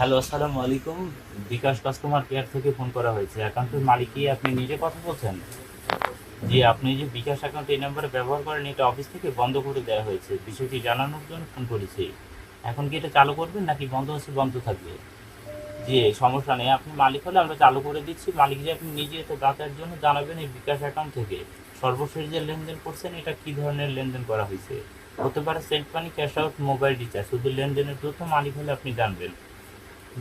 Hello, আসসালামু আলাইকুম। BKash customer care থেকে ফোন করা হয়েছে। অ্যাকাউন্টের মালিক কি আপনি নিজে কথা বলছেন? জি, আপনি যে বিকাশ অ্যাকাউন্ট এই নাম্বারে ব্যবহার করেন, এটা অফিস থেকে বন্ধ করে দেওয়া হয়েছে। বিষয়টি জানানোর জন্য ফোন করেছি। এখন কি এটা চালু করবেন নাকি বন্ধ হচ্ছে, বন্ধ থাকবে? জি, সমস্যা নেই। আপনি মালিক হলে আমরা চালু করে দিচ্ছি। মালিক যে আপনি নিজে তো দাতার জন্য জানাবেন এই বিকাশ অ্যাকাউন্ট থেকে। সর্বশেষ যে লেনদেন করছেন, এটা কি ধরনের লেনদেন করা হয়েছে? হতে পারে sent money, cash out, mobile recharge. শুধু লেনদেনের তথ্য মালিক হলে আপনি জানবেন।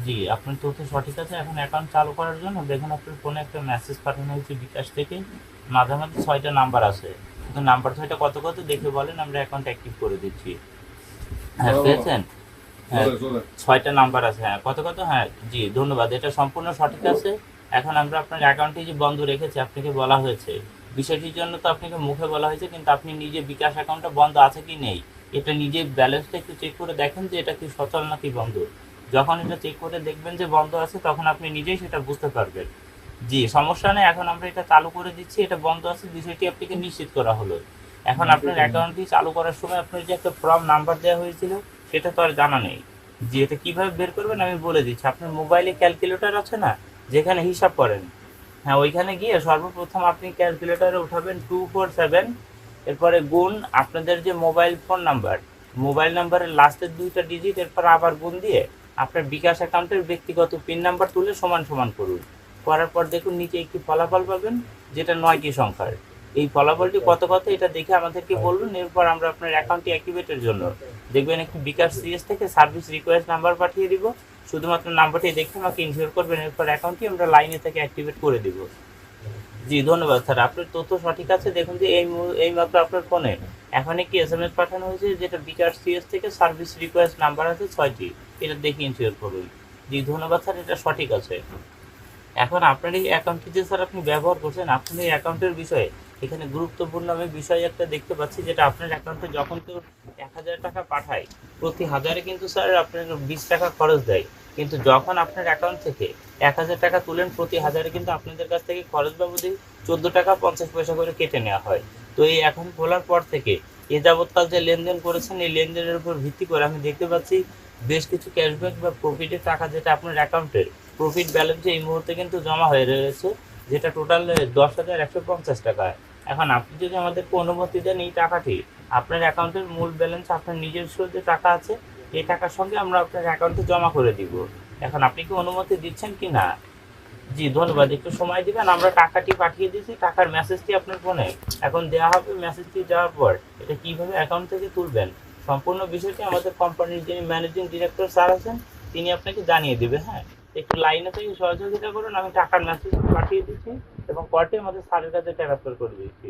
জি আপনার তথ্য সঠিক আছে। এখন অ্যাকাউন্ট চালু করার জন্য দেখুন আপনার ফোনে একটা মেসেজ পাঠানো হয়েছে বিকাশ থেকে। মাঝামাঝি ছয়টা নাম্বার আছে। কিন্তু নাম্বার ছয়টা কত কত দেখে বলেন আমরা অ্যাকাউন্ট অ্যাক্টিভ করে দিচ্ছি। হ্যাঁ। পেয়েছেন? হ্যাঁ ছয়টা নাম্বার আছে হ্যাঁ কত কত? হ্যাঁ জি ধন্যবাদ। এটা সম্পূর্ণ সঠিক আছে। এখন আমরা আপনার অ্যাকাউন্টটি যে বন্ধ রেখেছি আপনাকে বলা হয়েছে। বিষয়টির জন্য তো আপনাকে মুখে বলা হয়েছে কিন্তু আপনি নিজে বিকাশ অ্যাকাউন্টটা বন্ধ আছে কি নেই? এটা নিজে ব্যালেন্সটা একটু চেক করে দেখেন যে এটা কি সচল নাকি বন্ধ। যখন এটা চেক করে দেখবেন যে বন্ধ আছে তখন আপনি নিজেই সেটা বুঝতে পারবেন। জি সমস্যা নেই এখন আমরা এটা চালু করে দিচ্ছি এটা বন্ধ আছে বিষয়টি আপনাকে নিশ্চিত করা হলো। এখন আপনার অ্যাকাউন্টটি চালু করার সময় আপনার যে একটা ফর্ম নাম্বার দেওয়া হয়েছিল সেটা তো আর জানা নেই। যে এটা কীভাবে বের করবেন আমি বলে দিচ্ছি। আপনার মোবাইলে ক্যালকুলেটর আছে না যেখানে হিসাব করেন। হ্যাঁ ওইখানে গিয়ে সর্বপ্রথম আপনি ক্যালকুলেটরে উঠাবেন টু ফোর সেভেন এরপরে গুণ আপনাদের যে মোবাইল ফোন নাম্বার মোবাইল নাম্বারের লাস্টের দুইটা ডিজিট এরপর আবার গুণ দিয়ে আপনার বিকাশ অ্যাকাউন্টের ব্যক্তিগত পিন নাম্বার তুলে সমান সমান করুন। করার পর দেখুন নিচে একটি ফলাফল পাবেন, যেটা নয়টি সংখ্যার। এই ফলাফলটি কত কত, এটা দেখে আমাদেরকে বলুন। এরপর আমরা আপনার অ্যাকাউন্টটি অ্যাক্টিভেটের জন্য দেখবেন একটি বিকাশ সিএস থেকে সার্ভিস রিকোয়েস্ট নাম্বার পাঠিয়ে দিব। শুধুমাত্র নাম্বারটি দেখে আমাকে ইনশিওর করবেন, এরপর অ্যাকাউন্টটি আমরা লাইনে থেকে অ্যাক্টিভেট করে দিব। জি, ধন্যবাদ স্যার। আপনার তথ্য সঠিক আছে, দেখুন যে এই এই মাত্র আপনার ফোনে এখন একটি এস এম এস পাঠানো হয়েছে, যেটা বিকাশ সিএস থেকে সার্ভিস রিকোয়েস্ট নাম্বার আছে ছয়টি। এটা দেখে ইনশিওর করুন। জি, ধন্যবাদ স্যার, এটা সঠিক আছে। এখন আপনার এই অ্যাকাউন্টটি যে স্যার আপনি ব্যবহার করছেন, আপনার এই অ্যাকাউন্টের বিষয়ে এখানে গুরুত্বপূর্ণ আমি বিষয় একটা দেখতে পাচ্ছি, যেটা আপনার অ্যাকাউন্টে যখন কেউ এক হাজার টাকা পাঠায়, প্রতি হাজারে কিন্তু স্যার আপনার বিশ টাকা খরচ দেয়। কিন্তু যখন আপনার অ্যাকাউন্ট থেকে এক হাজার টাকা তুলেন, প্রতি হাজারে কিন্তু আপনাদের কাছ থেকে খরচ বাবদে চোদ্দ টাকা পঞ্চাশ পয়সা করে কেটে নেওয়া হয়। তো এই অ্যাকাউন্ট খোলার পর থেকে এ যাবৎকাল যে লেনদেন করেছেন, এই লেনদেনের উপর ভিত্তি করে আমি দেখতে পাচ্ছি বেশ কিছু ক্যাশব্যাক বা প্রফিটের টাকা যেটা আপনার অ্যাকাউন্টের প্রফিট ব্যালেন্সে এই মুহূর্তে কিন্তু জমা হয়ে রয়েছে, যেটা টোটাল দশ হাজার একশো পঞ্চাশ টাকা। এখন আপনি যদি আমাদেরকে অনুমতি দেন এই টাকাটি, আপনার অ্যাকাউন্টের মূল ব্যালেন্স আপনার নিজস্ব যে টাকা আছে, এই টাকার সঙ্গে আমরা আপনার অ্যাকাউন্টে জমা করে দিব। এখন আপনি কি অনুমতি দিচ্ছেন কি না? জি, ধন্যবাদ। একটু সময় দিবেন, আমরা টাকাটি পাঠিয়ে দিয়েছি, টাকার মেসেজটি আপনার ফোনে এখন দেওয়া হবে মেসেজটি দেওয়ার পর, এটা কীভাবে অ্যাকাউন্ট থেকে তুলবেন? সম্পূর্ণ বিষয়টি আমাদের কোম্পানির যিনি ম্যানেজিং ডিরেক্টর স্যার আছেন, তিনি আপনাকে জানিয়ে দেবে হ্যাঁ? একটু লাইনে থেকে সহযোগিতা করুন, আমি টাকার মেসেজ পাঠিয়ে দিচ্ছি এবং পরটি আমাদের স্যারের কাছে ট্রান্সফার করে দিচ্ছি।